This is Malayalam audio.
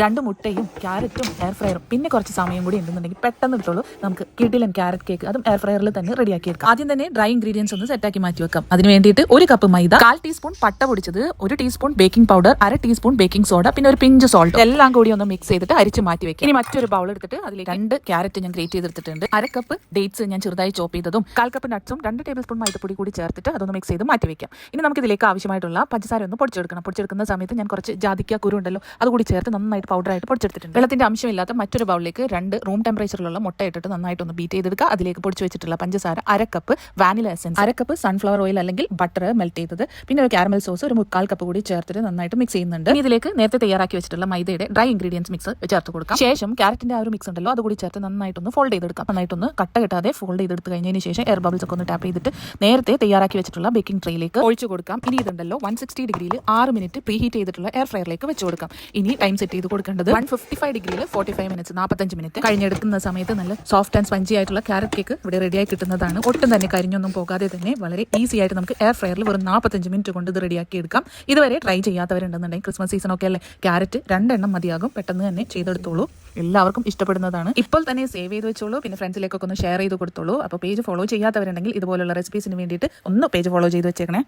രണ്ട് മുട്ടയും ക്യാരറ്റും എയർ ഫ്രയറും പിന്നെ കുറച്ച് സമയം കൂടി ഉണ്ടെന്നുണ്ടെങ്കിൽ പെട്ടെന്ന് എടുത്തോളൂ. നമുക്ക് കിഡിലൻ ക്യാരറ്റ് കേക്ക് അതും എയർ ഫ്രയറിൽ തന്നെ റെഡിയാക്കി എടുക്കാം. ആദ്യം തന്നെ ഡ്രൈ ഇൻഗ്രീഡിയൻസ് ഒന്ന് സെറ്റാക്കി മാറ്റി വെക്കാം. അതിന് വേണ്ടിയിട്ട് ഒരു കപ്പ് മൈദ കാൽ ടീസ്പൂൺ പട്ട പൊടിച്ചത് ഒരു ടീസ്പൂൺ ബേക്കിംഗ് പൗഡർ അര ടീസ്പൂൺ ബേക്കിംഗ് സോഡ പിന്നെ ഒരു പിഞ്ച് സോൾട്ട് എല്ലാം കൂടി ഒന്ന് മിക്സ് ചെയ്തിട്ട് അരിച്ച് മാറ്റി വെക്കാം. ഇനി മറ്റൊരു ബൗൾ എടുത്തിട്ട് അതിൽ രണ്ട് ക്യാരറ്റ് ഞാൻ ഗ്രേറ്റ് ചെയ്തെടുത്തിട്ടുണ്ട്. അര കപ്പ് ഡേറ്റ്സ് ഞാൻ ചെറുതായി ചോപ്പ് ചെയ്തതും കാൽ കപ്പ് നട്ട്സും രണ്ട് ടേബിൾ സ്പൂൺ മൈദപ്പൊടി കൂടി ചേർത്തിട്ട് അതൊന്ന് മിക്സ് ചെയ്ത് മാറ്റി വെക്കാം. ഇനി നമുക്ക് ഇതിലേക്ക് ആവശ്യമായിട്ടുള്ള പഞ്ചസാര ഒന്ന് പൊടിച്ചെടുക്കണം. പൊടിച്ചെടുക്കുന്ന സമയത്ത് ഞാൻ കുറച്ച് ജാതിക്ക കുരു ഉണ്ടല്ലോ അതുകൂടി ചേർത്ത് നന്നായിട്ട് പൗഡറായിട്ട് പൊടിച്ചെടുത്തിട്ടുണ്ട്. വെള്ളത്തിന്റെ അംശമില്ലാത്ത മറ്റൊരു ബൗളിലേക്ക് രണ്ട് റൂം ടെമ്പറേച്ചറിലുള്ള മുട്ട ഇട്ടിട്ട് നന്നായിട്ട് ഒന്ന് ബീറ്റ് ചെയ്തെടുക്കുക. അതിലേക്ക് പൊടിച്ച് വെച്ചിട്ടുള്ള പഞ്ചസാര അര കപ്പ് വാനില എസൻസ് അര കപ്പ് സൺഫ്ലവർ ഓയിൽ അല്ലെങ്കിൽ ബട്ടർ മെൽറ്റ് ചെയ്തത്. പിന്നെ ഒരു കാരമൽ സോസ് ഒരു മുക്കാൽ കപ്പ് കൂടി ചേർത്തിട്ട് നന്നായിട്ട് മിക്സ് ചെയ്യുന്നുണ്ട്. ഇതിലേക്ക് നേരത്തെ തയ്യാറാക്കി വെച്ചിട്ടുള്ള മൈദയുടെ ഡ്രൈ ഇൻഗ്രീഡിയൻസ് മിക്സ് ചേർത്ത് കൊടുക്കാം. ശേഷം ക്യാരറ്റിന്റെ ആ ഒരു മിക്സ് ഉണ്ടല്ലോ അതുകൂടി ചേർത്ത് നന്നായിട്ടൊന്ന് ഫോൾഡ് ചെയ്തെടുക്കാം. നന്നായിട്ടൊന്ന് കട്ട കിട്ടാതെ ഫോൾഡ് ചെയ്തെടുത്ത് കഴിഞ്ഞതിന് ശേഷം എയർ ബബിൾസ് ഒക്കെ ഒന്ന് ടാപ്പ് ചെയ്തിട്ട് നേരത്തെ തയ്യാറാക്കി വെച്ചിട്ടുള്ള ബേക്കിംഗ് ട്രേയിലേക്ക് ഒഴിച്ചു കൊടുക്കാം. ഇനി ഇതുണ്ടല്ലോ വൺ സിക്സ്റ്റി ഡിഗ്രിയിൽ ആറ് മിനിറ്റ് പ്രീ ഹീറ്റ് ചെയ്തിട്ടുള്ള എയർ ഫ്രയറിലേക്ക് വെച്ച് കൊടുക്കാം. ഇനി ടൈം സെറ്റ് ചെയ്ത് കൊടുക്കേണ്ടത് വൺ ഫിഫ്റ്റി ഫൈവ് ഡിഗ്രിയിൽ ഫോർട്ടി ഫൈവ് മിനിറ്റ്സ് നാൽപ്പത്തഞ്ച് മിനിറ്റ് കഴിഞ്ഞെടുക്കുന്ന സമയത്ത് നല്ല സോഫ്റ്റ് ആൻഡ് സ്പഞ്ചി ആയിട്ടുള്ള ക്യാരറ്റ് കേക്ക് ഇവിടെ റെഡിയായി കിട്ടുന്നതാണ്. ഒട്ടും തന്നെ കരിഞ്ഞൊന്നും പോകാതെ തന്നെ വളരെ ഈസി ആയിട്ട് നമുക്ക് എയർ ഫ്രയറിൽ വെറും നാൽപ്പത്തഞ്ച് മിനിറ്റ് കൊണ്ട് ഇത് റെഡിയാക്കി എടുക്കാം. ഇതുവരെ ട്രൈ ചെയ്യാത്തവരുണ്ടെന്നുണ്ടെങ്കിൽ ക്രിസ്മസ് സീസൺ ഒക്കെ അല്ലേ? ക്യാരറ്റ് രണ്ടെണ്ണം മതിയാകും. പെട്ടെന്ന് തന്നെ ചെയ്തെടുത്തോളൂ. എല്ലാവർക്കും ഇഷ്ടപ്പെടുന്നതാണ്. ഇപ്പോൾ തന്നെ സേവ് ചെയ്ത് വെച്ചോളൂ. പിന്നെ ഫ്രണ്ട്സിലേക്കൊക്കെ ഒന്ന് ഷെയർ ചെയ്ത് കൊടുത്തോളൂ. അപ്പോൾ പേജ് ഫോളോ ചെയ്യാത്തവരുണ്ടെങ്കിൽ ഇതുപോലുള്ള റെസിപ്പീസിന് വേണ്ടിയിട്ട് ഒന്ന് പേജ് ഫോളോ ചെയ്ത് വെച്ചേക്കണേ.